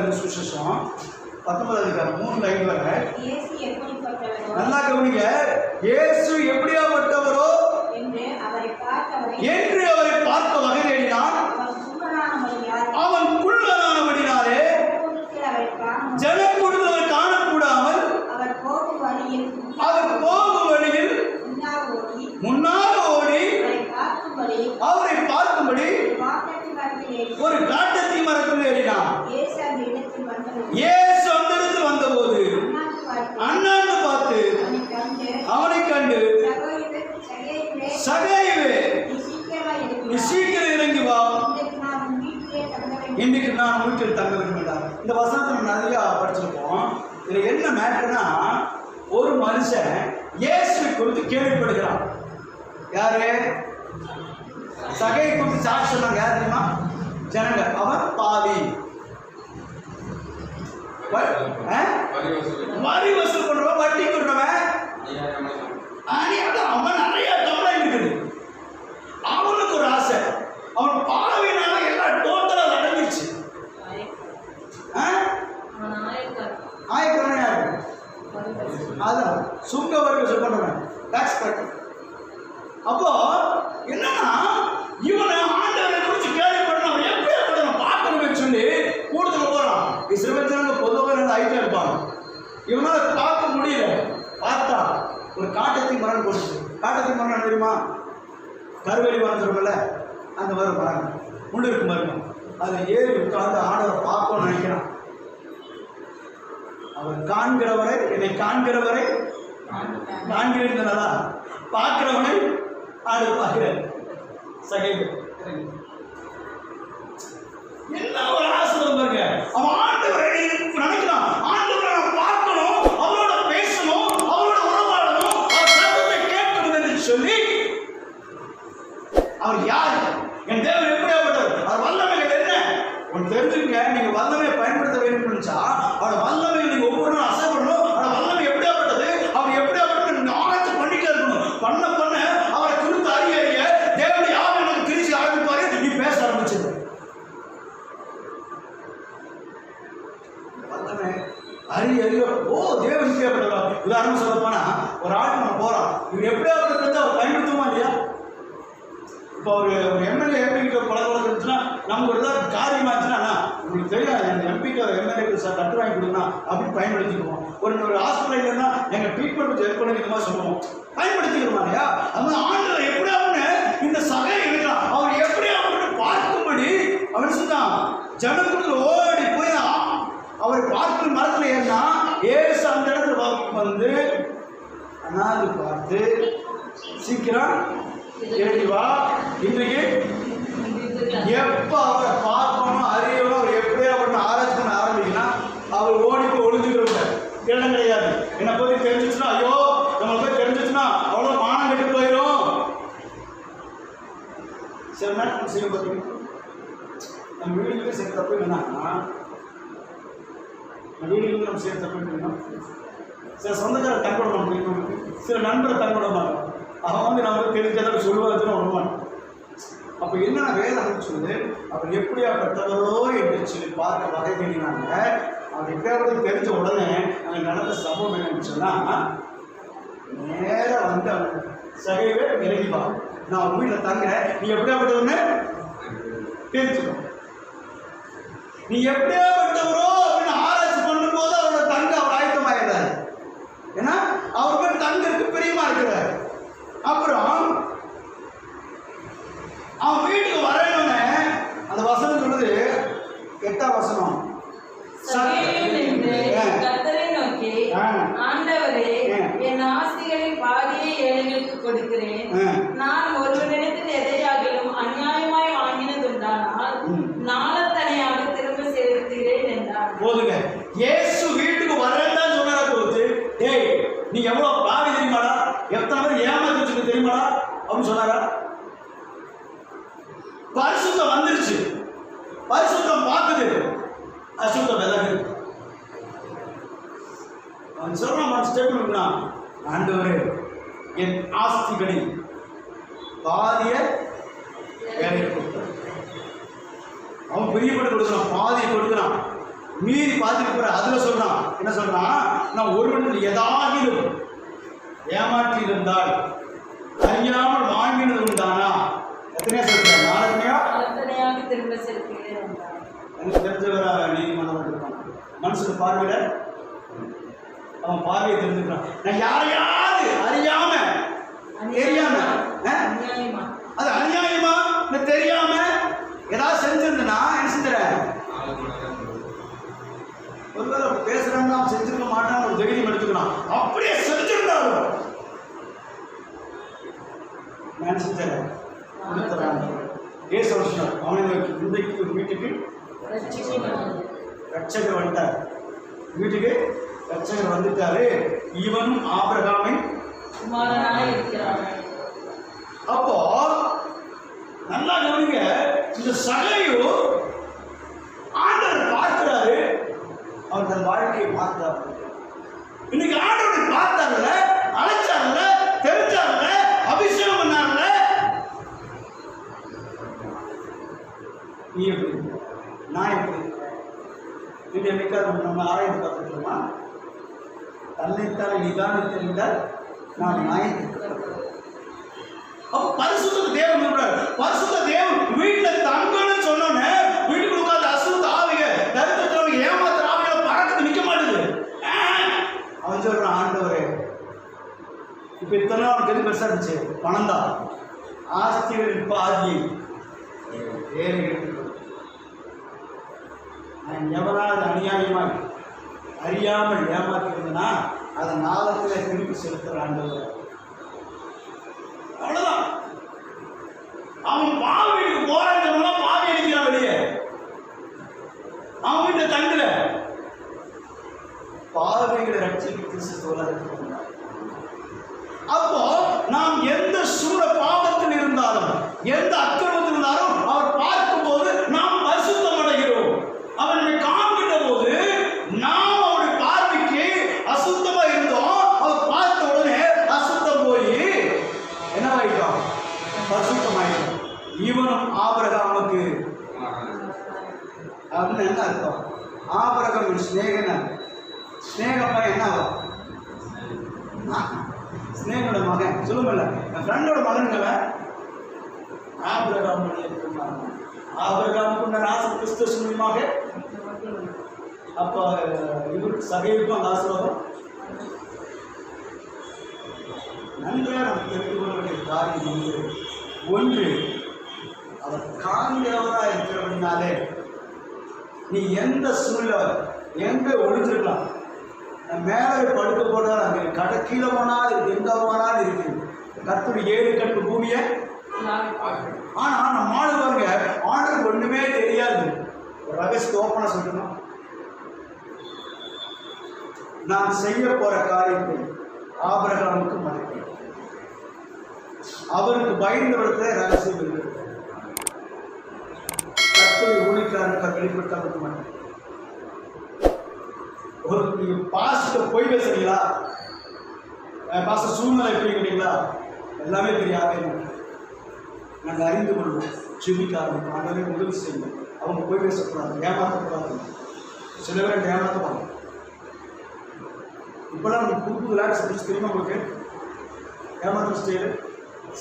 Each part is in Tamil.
எழுதின சுவிசேஷம். பத்தொன்பது அதிகாரம் மூன்று ஐந்து வரை. நல்லா கவனிங்க. இயேசு எப்படியாப்பட்டவரோ என்று அவரை பார்த்தவரை என்று அவரை பார்க்க வகை தேடினான் அவர் குருடனானபடியால் அவன் குள்ளனானபடினாலே கூட்டத்தில் அவரை காணும் ஜனக்கூடுதல் காணக்கூடாமல் அவர் போகும் வழியில் அவர் போகும் வழியில் முன்னால் ஓடி முன்னாக ஓடி அவரை பார்க்கும்படி அவரை பார்க்கும்படி வாக்கத்து மரத்தில் ஏறி ஒரு காட்டத்தி மரத்தில் ஏறினான் இயேசு அந்த இடத்தில் வந்தபோது இயேசு அந்த இடத்தில் வந்தபோது அண்ணாந்து பார்த்து அண்ணாந்து பார்த்து அவனை கண்டு சகேயுவே, சகைவே நீ சீக்கிரமா இறங்கி வா. இன்றைக்கு நான் வீட்டிலே தங்க வேண்டாம் இந்த வசனத்தை நம்ம நிறையா படிச்சிருப்போம் இதுல என்ன மேட்டர்னா ஒரு மனுஷன் இயேசுவை குறித்து கேள்விப்படுகிறான். யாரு? சகையை குறித்து சாட்சி சொன்னாங்க? யார் தெரியுமா? ஜனங்க அவன் பாவி? வரி வசூல் பண்றவன் வட்டி கொடுறவன் அநியாயம் அவன் நிறைய கம்ப்ளைண்ட் இருக்குது அவனுக்கு ஒரு ஆசை அவன் பாவினால எல்லாம் டோட்டலா நடந்துச்சு ஆ? ஆயக்காரன் யாரு அதான் சுங்க வரி பண்றவன் டாக்ஸ் கட்டு அப்போ என்னன்னா இவனை ஆண்டவரை குறிச்சு கேள்விப்படணும் அவன் எப்படி படணும் பார்க்கணும்னு சொல்லி கூட்டத்துல போறான் இஸ்ரவேலங்க பொதுவாக நல்ல ஐட்டம் இருப்பாங்க இவனால பார்க்க முடியல. பார்த்தா ஒரு காட்டத்தி மரம் போச்சு. காட்டத்தி மரம் தெரியுமா? கருவேலி மரம் சொல்லுவல அந்த மரம் மரம் முள்ளு இருக்கு மரம் அதை ஏறி உட்கார்ந்து ஆண்டவரை பார்க்கணும்னு நினைக்கிறான். அவர் காண்கிறவரை என்னை காண்கிறவரை காண்கிறீர்களா? பார்க்கிறவனை ஆடு பார்க்கிறார். சகைவு என்ன ஒரு ஆசிரம் பாருங்க. அவன் ஆண்டவரை நினைக்கிறான் ஆண்டவரை நான் பார்க்கணும் அவரோட பேசணும் அவரோட உறவாடணும் அவர் சத்தத்தை கேட்கணும் என்று சொல்லி அவர் யார் என் தேவன் எப்படியாப்பட்டவர் அவர் வல்லமைகள் என்ன ஒன்று தெரிஞ்சுங்க நீங்க வல்லமையை பயன்படுத்த வேண்டும் நினைச்சா அவரோட வல்லமை நீங்க ஒவ்வொரு நாளும் அசைப்படணும் அவரோட வல்லமை எப்படியாப்பட்டது அவர் எப்படியாப்பட்டது நீங்க ஆராய்ச்சி பண்ணிட்டே இருக்கணும் பண்ண பண்ண அவரை குறித்து அறிய அறிய தேவன் யார் எனக்கு கிரிச்சு ஆரம்பிப்பாரு நீ பேச ஆரம்பிச்சது வல்லமை அறி அறிய ஓ தேவன் எப்படியாப்பட்டவரா உதாரணம் சொல்ல போனா ஒரு ஆள் நம்ம போறோம். இவர் எப்படியாப்பட்டது அவர் பயன்படுத்துமா இல்லையா? இப்போ ஒரு ஒரு எம்எல்ஏ எம்பி கிட்ட பழக இருந்துச்சுன்னா நமக்கு ஒரு ஏதாவது காரியம் உங்களுக்கு தெரியும் எங்கள் எம்பிக்கு எம்எல்ஏ சார் கட்டு வாங்கி கொடுங்க அப்படின்னு பயன்படுத்திக்குவோம். ஒரு ஒரு ஹாஸ்பிட்டல் இருந்தால் எங்கள் ட்ரீட்மெண்ட் கொஞ்சம் ஹெல்ப் பண்ணி இந்த மாதிரி சொல்லுவோம். பயன்படுத்திக்கிறோம் இல்லையா? அந்த ஆண்டவர் எப்படியாவது இந்த சகை இருக்கலாம் அவர் எப்படியாவது பார்க்கும்படி? அவன் சொன்னான். ஜனக்குள்ள ஓடி போய் அவர் பார்த்து மரத்தில் ஏறினா ஏசு அந்த இடத்துல வந்து அண்ணாந்து பார்த்து சீக்கிரம் எழுதி வா. இன்றைக்கு எப்போ அவரை பார்க்கணும் அறியணும் அவர் எப்படியா அவரை ஆராய்ச்சி பண்ண ஆரம்பிக்கணும் அவர் ஓடி போய் ஒளிஞ்சுக்கிறவங்க இடம் கிடையாது. என்னை பற்றி தெரிஞ்சிச்சுன்னா ஐயோ நம்மளை போய் தெரிஞ்சிச்சுன்னா அவ்வளோ மானம் கெட்டு போயிடும் சில நேரம் நம்ம செய்ய பார்த்தீங்கன்னா நம்ம வீட்டுக்கு செய்ய தப்பு என்னன்னா நம்ம நம்ம சேர்த்து தப்பு சில சொந்தக்கார தங்க விட சில நண்பரை தங்க அவன் வந்து நம்மளுக்கு தெரிஞ்சதை சொல்லுவாதுன்னு விட அப்போ என்ன வேதம் சொல்லுது. அவர் எப்படியாப்பட்டவரோ என்று சொல்லி பார்க்க வகை தேடினாங்க அவர் எப்படியாவது தெரிஞ்ச உடனே அங்கே நடந்த சம்பவம் என்னன்னு சொன்னால் நேராக வந்து அவன் சகைவே விலகி நான் உன் வீட்டில் தங்குறேன். நீ எப்படியாப்பட்டவன்னு தெரிஞ்சுக்கோ. நீ எப்படியாப்பட்டவரோ அப்படின்னு ஆராய்ச்சி பண்ணும்போது அவரோட தங்க அவர் ஆயத்தமாயிடுறாரு ஏன்னா அவர் பேர் தங்கருக்கு பிரியமா இருக்கிறார் அப்புறம் அவன் வீட்டுக்கு வரணும்னு அந்த வசனம் சொல்லுது எட்டாம் வசனம் சகேயு நின்று ஆ. கர்த்தரை நோக்கி ஆ. ஆண்டவரே ஆ. என் ஆஸ்திகளில் பாதியை ஏழைகளுக்கு கொடுக்கிறேன் ஆ. நான் ஒருவனிடத்தில் எதையாகிலும் அநியாயமாய் வாங்கினதுண்டானால் ம். நாளத்தனையாக திரும்ப செலுத்துகிறேன் என்றார் போதுங்க. இயேசு வீட்டுக்கு வரேன்னு தான் சொன்னாரா தோத்து? டேய் நீ எவ்வளவு பாவி தெரியுமாடா? எத்தனை பேர் ஏமாத்தி வச்சுக்க தெரியுமாடா? அப்படின்னு சொன்னாரா? பரிசுத்தம் வந்துருச்சு. பரிசுத்தம் பார்க்குது. அசுத்தம் விலகு அவன் சொல்றான் ஸ்டேட்மெண்ட்னா ஆண்டவரே என் ஆஸ்திகளில் பாதிய வேலையை கொடுத்தான் அவன் பிரியப்பட்டு கொடுக்குறான் பாதியை கொடுக்குறான். மீறி போற அதுல சொல்றான். என்ன சொல்றான்? நான் ஒருவன் எதாகிலும் ஏமாற்றி இருந்தால் அறியாமல் வாங்கினது உண்டானா எத்தனையா சொல்றேன்? அத்தனையாக திரும்ப. எனக்கு தெரிஞ்சவரா நீதிமன்றம் இருப்பான். மனுஷன் பார்வையில அவன் பார்வையை தெரிஞ்சுக்கிறான். நான் யாரையாவது அறியாம தெரியாம அது அநியாயமா இல்ல தெரியாம ஏதாவது செஞ்சிருந்தனா என்ன செஞ்சுறேன் பேசுறாங்க அவன் செஞ்சிருக்க மாட்டான் ஒரு தைரியம் எடுத்துக்கலாம் அப்படியே செஞ்சிருந்தாலும் நான் செஞ்சேன் ஏசு வருஷம். அவனை இன்றைக்கு வீட்டுக்கு. ரட்சகர் வந்துட்டார். வீட்டுக்கு ரட்சகர் வந்துட்டாரு. இவனும் ஆபிரகாமை அப்போ நல்லா கவனிங்க. இந்த சகையு ஆண்டவர் பார்க்கிறாரு அவர் தன் வாழ்க்கையை இன்னைக்கு ஆண்டவரை பார்த்தார்ல அழைச்சார்ல தெரிஞ்சார்ல அபிஷேகம் பண்ணார்ல நீ எப்படி நான் எப்படி இருக்கேன்? இது என்னைக்காக நம்ம ஆராய்ந்து பார்த்துக்கலாமா தன்னைத்தான் நிதானம் தெரிந்தால் நான் நியாயத்திற்கு அப்ப பரிசுத்த தேவன் பரிசுத்த தேவன் வீட்டில் இப்போ இத்தனை அவனுக்கு எது பெருசாக இருந்துச்சு. பணம் தான் ஆஸ்திகளில் பாதி ஏறி நான் எவனாவது அநியாயமாய் அறியாமல் ஏமாத்திருந்தனா அதை நாளத்தில் திருப்பி செலுத்துற ஆண்டவர் அவ்வளவுதான். அவன் பாவி வீட்டுக்கு போறான்னு பாவி அடிக்கிறான் வெளியே. அவன் வீட்டுல தங்கல. பாவிகளை ரட்சிக்கு கிறிஸ்து உலகத்துக்கு வந்தார். அப்போ நாம் எந்த சூழ பாவத்தில் இருந்தாலும் எந்த அக்கிரமத்தில் இருந்தாலும் அவர் பார்க்கும்போது நாம் அசுத்தம் அடைகிறோம். அவனை காண்கின்ற போது நாம் அவருடைய பார்வைக்கு அசுத்தமா இருந்தோம். அவர் பார்த்த உடனே அசுத்தம் போய் என்னவாயிட்டோம் பரிசுத்தமாயிட்டோம் இவனும் ஆபரகாமுக்கு அப்படின்னு என்ன அர்த்தம்? ஆபரகம் ஸ்நேகன சிநேகப்பா என்ன ஆகும் ஸ்னேகனோட மகன். சொல்லுங்கல்ல. என் ஃப்ரெண்டோட மகன்களை ஆபிரகாம் ஆபிரகாமுக்கு ராச கிறிஸ்து மூலியமாக அப்போ இவருக்கு சகைவுக்கும் அந்த ஆசீர்வாதம்? நன்றாக நாம் தெரிந்து கொள்ள வேண்டிய காரியம் ஒன்று. ஒன்று அவர் காண்கிறவராக இருக்கிறவனாலே நீ எந்த சூழ்நிலை எங்க ஒழிஞ்சிருக்கலாம் மேலே படுக்க போனால் அங்கே கடை கீழே போனால் எங்கே போனாலும் இருக்கு கத்துடைய ஏழு கட்டு பூமியை ஆனால் நம்ம ஆளு பாருங்க ஒன்றுமே தெரியாது. ரகசிய ஓப்பனாக சொல்லணும் நான் செய்ய போகிற காரியத்தை ஆபரகாமுக்கு மதிப்பேன் அவருக்கு பயந்தவரத்துல ரகசியம் இருக்கிறது கத்துடைய ஊழிக்காரனுக்கு வெளிப்படுத்த அவருக்கு ஒரு நீங்கள் பாஸ்ட்டை போய் பேசுறீங்களா? பாஸ்ட சூழ்நிலை எப்படி கேட்டீங்களா? எல்லாமே தெரியாத நாங்கள் அறிந்து கொள்வோம் ஜெபிக்க ஆரம்பிப்போம். ஆண்டவரே உதவி செய்யுங்க. அவங்க போய் பேசக்கூடாது ஏமாற்றக்கூடாது சில பேர் ஏமாற்றுவாங்க இப்போலாம் நம்ம புது புது லேக்ஸ் பிடிச்சி தெரியுமா உங்களுக்கு? ஏமாற்ற ஸ்டைலு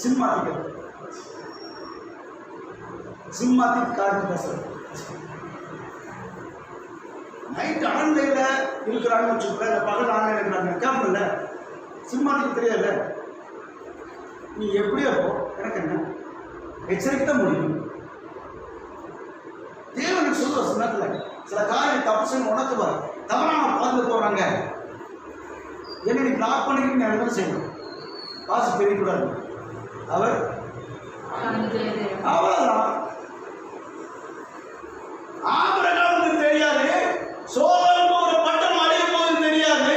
சிம் மாற்றிக்கிறது சிம் மாற்றி கார்டு பேசுறது. நைட் ஆன்லைனில் இருக்கிறாங்கன்னு வச்சுக்கோங்க. இந்த பகல் ஆன்லைன் இருக்கிறாங்க. கேட்பல சிம் மாற்றிக்க தெரியாதுல்ல. நீ எப்படியோ எனக்கு என்ன? எச்சரிக்கை முடியும். தேவனுக்கு சொல்லுவ சில நேரத்தில் சில காரியம் தப்பு செய்யணும் உணர்த்துவார் தவறான பார்த்து போகிறாங்க என்ன நீ பிளாக் பண்ணிக்கிட்டு நான் என்ன செய்யணும். காசு தெரியக்கூடாது அவர் அவ்வளவுதான் ஆபிரகாமுக்கு தெரியாது சோதனுக்கு ஒரு பட்டம் அடைய போகுதுன்னு தெரியாது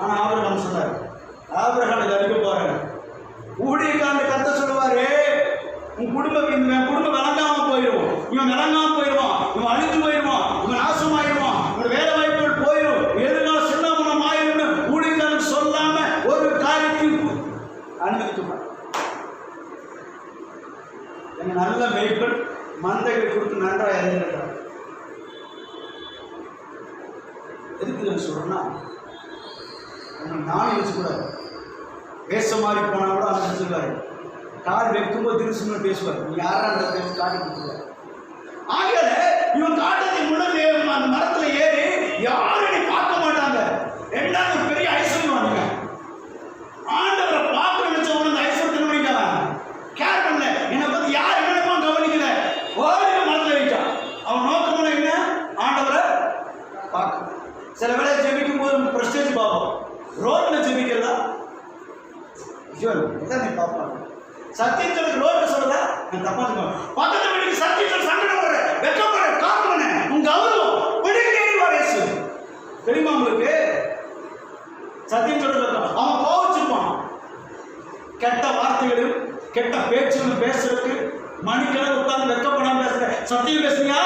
ஆனா ஆபிரகாம் சொன்னார் ஆபிரகாம் இதை அறிக்க போறேன் ஊழியக்காரன் கத்த சொல்லுவாரு உன் குடும்பம் இவன் குடும்பம் விளங்காம போயிடும் இவன் விளங்காம போயிடுவான் இவன் அழிஞ்சு போயிடுவான் இவன் நாசமாயிடுவான் இவன் வேலை வாய்ப்புகள் போயிடும் எதிர்கால சின்னமனம் ஆயிடும் ஊழியக்காரன் சொல்லாம ஒரு காரியத்தையும் நல்ல மெய்ப்பன் மந்தைகள் கொடுத்து நன்றாக இறங்கிருக்கிறார் எதுக்கு நான் சொல்றேன்னா நம்ம நானும் யோசிக்கூடாது பேச மாதிரி போனால் கூட அவர் நினைச்சிருக்காரு கார் வைக்கும்போது திருசுன்னு பேசுவார். நீ யாரா அந்த பேச காட்டி கொடுத்துருவார். ஆகையால இவன் காட்டத்தை முன்னாடி அந்த மரத்தில் ஏறி யாரும் என்னை பார்க்க மாட்டாங்க ரெண்டாவது ஒரு பெரிய ஐஸ்வர்யம் வாங்க ஆண்டவரை பார்க்க நினைச்சவங்க அந்த ஐஸ்வர்யத்தை பண்ணிட்டாங்க கேர் பண்ணல என்னை பத்தி யார் என்னமா கவனிக்கல ஓடி மரத்துல வைச்சான் அவன் நோக்கம் என்ன ஆண்டவரை பார்க்க சில வேளை ஜெபிக்கும் போது பிரஸ்டேஜ் பார்ப்போம் ரோட்ல ஜெபிக்கிறதா ஐயோ இதான் நீ பார்ப்பாங்க சத்தியத்தில் ரோட்ல சொல்றதா நான் தப்பா இருக்கோம் பக்கத்து வீட்டுக்கு சத்தியத்தில் சங்கடம் வர வெக்கப்படுற காரணம் உங்க கௌரவம் பிடிக்கேறி வயசு தெரியுமா உங்களுக்கு சத்தியம் சொல்றது அவன் கோவிச்சிருப்பான் கெட்ட வார்த்தைகளும் கெட்ட பேச்சு பேசுறதுக்கு மணிக்கணக்கு உட்கார்ந்து வெக்கப்படாம பேசுற. சத்தியம் பேசுறியா?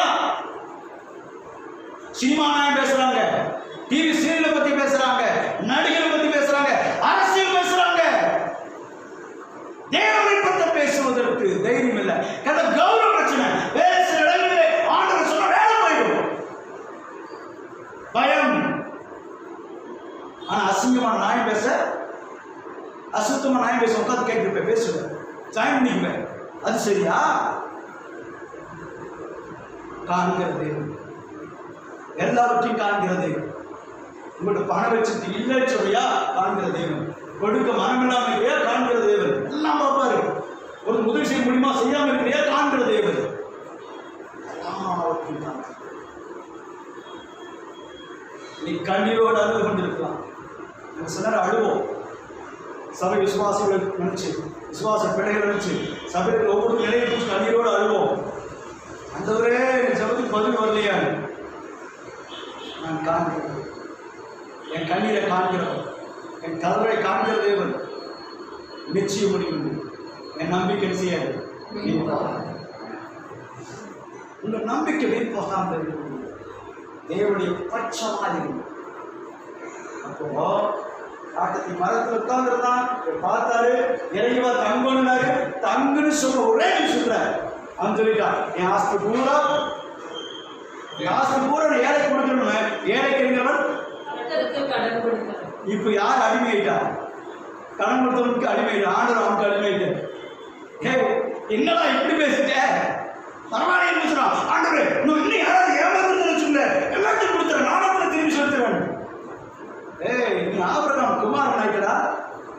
சினிமா நாயம் பேசுறாங்க. டிவி சீரியலை பத்தி பேசுறாங்க. நடிகரை பத்தி பேசுறாங்க. அரசியல் பேசுறாங்க. தேவனை பத்தி பேசுவதற்கு தைரியம் இல்லை. கதை கௌரவ பிரச்சனை. வேற சில இடங்களிலே ஆண்டவர் சொன்ன வேலை போயிடும். பயம். ஆனா அசிங்கமான நாயம் பேச அசுத்தமான நாயம் பேச உட்காந்து கேட்டு பேசுவேன். ஜாயின் பண்ணிக்குவேன் அது சரியா? காண்கிறது. எல்லாவற்றையும் காண்கிறது. உங்களோட உங்கள்ட்ட பணம் வச்சுட்டு இல்லைன்னு சொல்றியா? காண்கிற தேவன். கொடுக்க மனம் இல்லையா? காண்கிற தேவன். எல்லாம் பார்ப்பாரு ஒரு உதவி செய்ய முடியுமா? செய்யாம இருக்கிறியா? காண்கிற தேவன். நீ கண்ணீரோடு அழுது கொண்டிருக்கலாம். சிலர் அழுவோம். சபை விசுவாசிகளை நினைச்சு விசுவாச பிள்ளைகளை நினைச்சு சபையில் ஒவ்வொரு நிலையை குறித்து கண்ணீரோடு அழுவோம். அந்தவரே என் ஜபத்துக்கு பதில் வரலையா. நான் காண்கிறேன். என் கண்ணீரை காண்கிறோம். என் கதவை காண்கிற தேவன் நிச்சயம் முடியும். என் நம்பிக்கை செய்யாது உங்கள் நம்பிக்கை வீண் போகாமல் தேவனுடைய பட்சமாக இருக்கும் அப்போ காட்டத்தி மரத்தில் உட்கார்ந்துருந்தான். பார்த்தாரு இறைவா தங்கணுனாரு தங்குன்னு சொல்ல ஒரே சொல்றாரு அவன் சொல்லிட்டான் என் ஆஸ்தி பூரா என் ஆஸ்தி பூரா நான் ஏழை கொடுக்கணும். கடன் கொடுக்கிறார் இப்போ யார் அடிமையிட்டா? கடன் கொடுத்தவனுக்கு அடிமையிட்டா ஆண்டவர் அவனுக்கு அடிமையிட்ட ஏ என்னடா இப்படி பேசிட்ட? பரவாயில்ல சொல்றான். ஆண்டவர் இன்னும் யாராவது ஏமாந்து வச்சுங்க எல்லாத்தையும் கொடுத்துறேன் நானும் கூட திரும்பி செலுத்துறேன் ஏய் நீ ஆபரகம் குமாரன் ஆயிட்டடா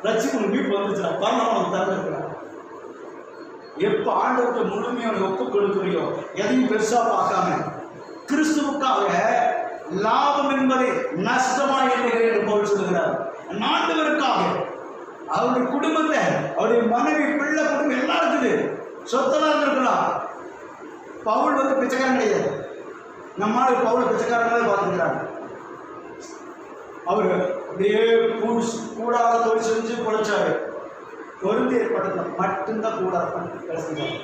லட்சுமணன் வீட்டு வந்துச்சுடா. பரவாயில்ல திறந்துருக்கிறா எப்ப ஆண்டவர்கிட்ட முழுமையான ஒப்பு கொடுக்குறியோ எதையும் பெருசா பார்க்காம கிறிஸ்துவுக்காக லாபம் என்பதை நஷ்டமா எண்ணுகிறேன் என்று பவுல் சொல்லுகிறார். நாட்டவருக்காக அவருடைய குடும்பத்தை அவருடைய மனைவி பிள்ளை குடும்பம் எல்லாம் இருக்குது சொத்தெல்லாம் இருந்திருக்கலாம் பவுல் வந்து பிச்சைக்காரன் கிடையாது. நம்மால் பவுல் பிச்சைக்காரங்களே பார்த்துக்கிறாங்க அவர் அப்படியே கூடாத தொழில் செஞ்சு பொழைச்சாரு. பொருந்து ஏற்பட்டதில் மட்டும்தான் கூடாத பண்ணி வேலை செஞ்சாங்க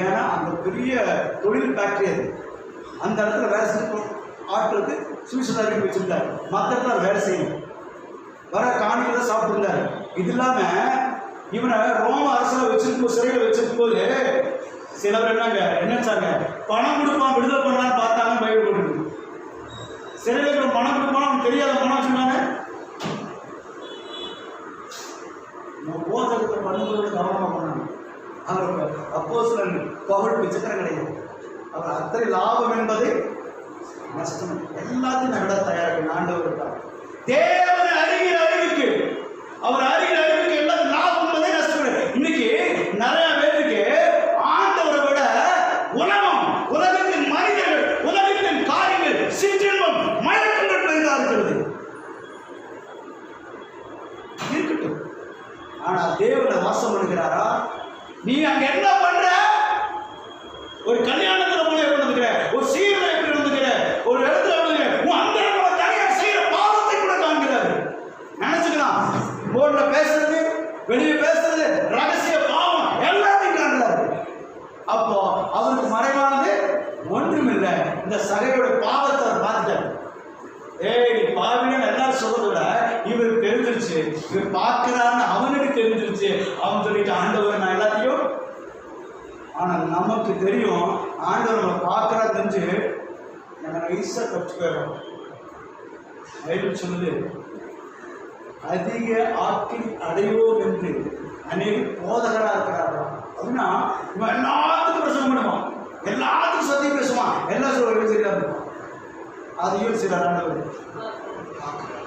ஏன்னா அந்த பெரிய தொழில் ஃபேக்ட்ரி அது. அந்த இடத்துல வேலை செஞ்சு ஆட்களுக்கு சுயசாயிங் வச்சுருந்தாரு. மற்ற இடத்துல வேலை செய்யணும் வர காணிகளை சாப்பிட்டுருந்தாரு. இது இல்லாமல் இவனை ரோம அரசில் வச்சிருக்கும் சிறையில் வச்சிருக்கும் போது சிலவர் என்னங்க என்னச்சாங்க பணம் கொடுப்பான் விடுதலை பண்ணலான்னு பார்த்தாங்க பயிர் சிறையில் இருக்கிற பணம் கொடுப்பான் அவனுக்கு தெரியாத பணம் சொன்னாங்க போதகத்தை பண்ணும்போது கவனமாக பண்ணணும். அவர் அப்போ சில பகல் விசித்திரம் கிடையாது. அவர் அத்தனை லாபம் என்பது நஷ்டம். எல்லாத்தையும் நான் விட தயாராக ஆண்டவர் இருக்கார் தேவனை அறிகிற அறிவுக்கு அவர் அறிகிற அறிவுக்கு எல்லாம் லாபம் என்பதே நஷ்டம் கிடையாது. இன்னைக்கு நிறைய பேருக்கு ஆண்டவரை விட உலகம் உலகத்தின் மனிதர்கள் உலகத்தின் காரியங்கள் சிற்றின்பம் மயக்கங்கள் பெரிதாக இருக்கிறது இருக்கட்டும் ஆனா தேவனை வாசம் பண்ணுகிறாரா நீ அங்கே என்ன பண்ற? ஒரு கல்யாணத்தில் போய் எப்படி வந்துக்கிற ஒரு சீரில் எப்படி வந்துக்கிற ஒரு இடத்துல வந்துக்கிற உன் அந்த இடத்துல தனியா செய்யற பாவத்தை கூட காண்கிறாரு. நினைச்சுக்கலாம். போர்டுல பேசுறது வெளியே பேசுறது ரகசிய பாவம் எல்லாத்தையும் காண்கிறாரு. அப்போ அவருக்கு மறைவானது ஒன்றுமில்லை. இந்த சகையோட பாவத்தை அவர் பார்த்துட்டாரு. ஏய் பாவின்னு எல்லாரும் சொல்றத விட இவர் தெரிஞ்சிருச்சு. இவர் பார்க்கிறான்னு அவன் சொல்லிட்டு ஆண்டவர் நான் எல்லாத்தையும் ஆனால் நமக்கு தெரியும் ஆண்டவர் நம்ம பார்க்குறா தெரிஞ்சு நம்ம ஈஸியாக தப்பிச்சு போயிடும் பைபிள் சொல்லுது அதிக ஆக்கில் அடைவோம் என்று அநேக போதகராக இருக்கிறார்கள்? அப்படின்னா இவன் எல்லாத்துக்கும் பிரசவம் பண்ணுவான். எல்லாத்துக்கும் சத்தி பேசுவான். எல்லா சொல்லுவோம் சரியாக அதையும் சில ஆண்டவர். பார்க்கிறார்.